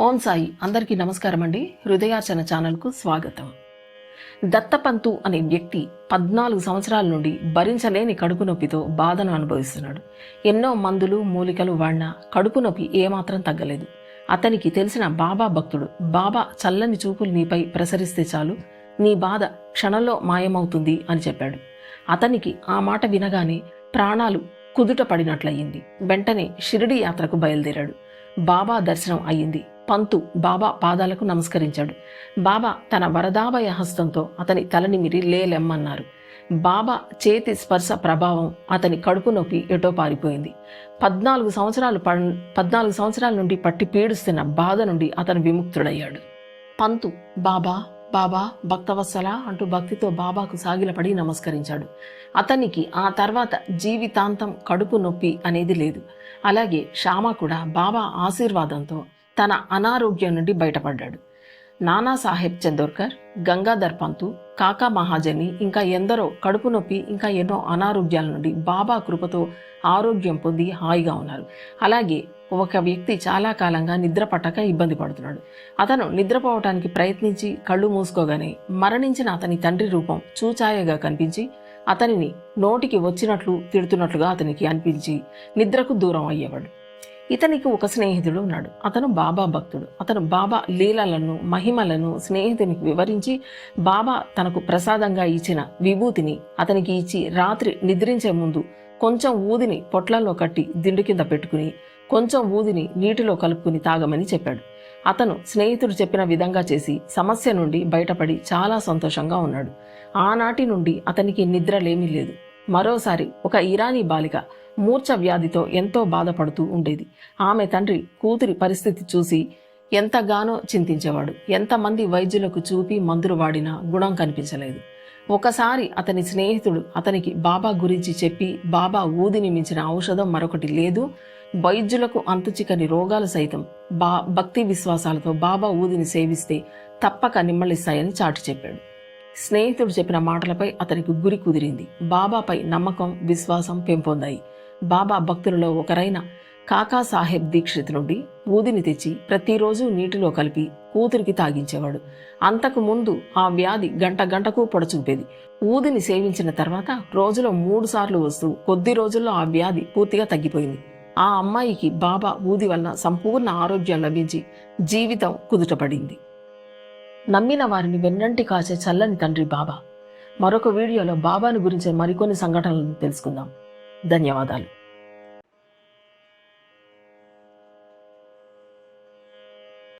ఓం సాయి. అందరికీ నమస్కారం అండి. హృదయార్చన ఛానల్కు స్వాగతం. దత్తపంతు అనే వ్యక్తి పద్నాలుగు సంవత్సరాల నుండి భరించలేని కడుపు నొప్పితో బాధను అనుభవిస్తున్నాడు. ఎన్నో మందులు మూలికలు వాడినా కడుపు నొప్పి ఏమాత్రం తగ్గలేదు. అతనికి తెలిసిన బాబా భక్తుడు బాబా చల్లని చూపులు నీపై ప్రసరిస్తే చాలు. నీ బాధ క్షణంలో మాయమవుతుంది అని చెప్పాడు. అతనికి ఆ మాట వినగానే ప్రాణాలు కుదుట పడినట్లయింది. వెంటనే షిరిడి యాత్రకు బయలుదేరాడు. బాబా దర్శనం అయ్యింది. పంతు బాబా పాదాలకు నమస్కరించాడు. బాబా తన వరదాభయ హస్తంతో అతని తలనిమిరి లేలెమ్మన్నారు. బాబా చేతి స్పర్శ ప్రభావం అతని కడుపు నొప్పి ఎటో పారిపోయింది. పద్నాలుగు సంవత్సరాలు ప పద్నాలుగు సంవత్సరాల నుండి పట్టి పీడిస్తున్న బాధ నుండి అతను విముక్తుడయ్యాడు. పంతు బాబా బాబా భక్తవత్సల అంటూ భక్తితో బాబాకు సాగిలపడి నమస్కరించాడు. అతనికి ఆ తర్వాత జీవితాంతం కడుపు నొప్పి అనేది లేదు. అలాగే శ్యామ కూడా బాబా ఆశీర్వాదంతో తన అనారోగ్యం నుండి బయటపడ్డాడు. నానాసాహెబ్ చందోర్కర్ గంగాధర్ పంతు కాకా మహాజని ఇంకా ఎందరో కడుపు నొప్పి ఇంకా ఎన్నో అనారోగ్యాల నుండి బాబా కృపతో ఆరోగ్యం పొంది హాయిగా ఉన్నారు. అలాగే ఒక వ్యక్తి చాలా కాలంగా నిద్ర పట్టక ఇబ్బంది పడుతున్నాడు. అతను నిద్రపోవటానికి ప్రయత్నించి కళ్ళు మూసుకోగానే మరణించిన అతని తండ్రి రూపం చూచాయగా కనిపించి అతనిని నోటికి వచ్చినట్లు తిడుతున్నట్లుగా అతనికి అనిపించి నిద్రకు దూరం అయ్యేవాడు. ఇతనికి ఒక స్నేహితుడు ఉన్నాడు. అతను బాబా భక్తుడు. అతను బాబా లీలలను మహిమలను స్నేహితునికి వివరించి బాబా తనకు ప్రసాదంగా ఇచ్చిన విభూతిని అతనికి ఇచ్చి రాత్రి నిద్రించే ముందు కొంచెం ఊదిని పొట్లలో కట్టి దిండు కింద పెట్టుకుని కొంచెం ఊదిని నీటిలో కలుపుకుని తాగమని చెప్పాడు. అతను స్నేహితుడు చెప్పిన విధంగా చేసి సమస్య నుండి బయటపడి చాలా సంతోషంగా ఉన్నాడు. ఆనాటి నుండి అతనికి నిద్రలేమీ లేదు. మరోసారి ఒక ఇరానీ బాలిక మూర్ఛ వ్యాధితో ఎంతో బాధపడుతూ ఉండేది. ఆమె తండ్రి కూతురి పరిస్థితి చూసి ఎంతగానో చింతించేవాడు. ఎంతమంది వైద్యులకు చూపి మందులు వాడినా గుణం కనిపించలేదు. ఒకసారి అతని స్నేహితుడు అతనికి బాబా గురించి చెప్పి బాబా ఊదిని మించిన ఔషధం మరొకటి లేదు. వైద్యులకు అంతుచికని రోగాలు సైతం బా భక్తి విశ్వాసాలతో బాబా ఊదిని సేవిస్తే తప్పక నిమ్మళిస్తాయని చాటి చెప్పాడు. స్నేహితుడు చెప్పిన మాటలపై అతనికి గురి కుదిరింది. బాబాపై నమ్మకం విశ్వాసం పెంపొందాయి. బాబా భక్తులలో ఒకరైన కాకా సాహెబ్ దీక్షిత్ నుండి ఊదిని తెచ్చి ప్రతిరోజు నీటిలో కలిపి కూతురికి తాగించేవాడు. అంతకు ముందు ఆ వ్యాధి గంట గంటకు పొడచూపేది ఊదిని సేవించిన తర్వాత రోజులో మూడు సార్లు వస్తూ కొద్ది రోజుల్లో ఆ వ్యాధి పూర్తిగా తగ్గిపోయింది. ఆ అమ్మాయికి బాబా ఊది వల్ల సంపూర్ణ ఆరోగ్యం లభించి జీవితం కుదుటపడింది. నమ్మిన వారిని వెన్నంటి కాచే చల్లని తండ్రి బాబా. మరొక వీడియోలో బాబాను గురించి మరికొన్ని సంఘటనలను తెలుసుకుందాం. ధన్యవాదాలు.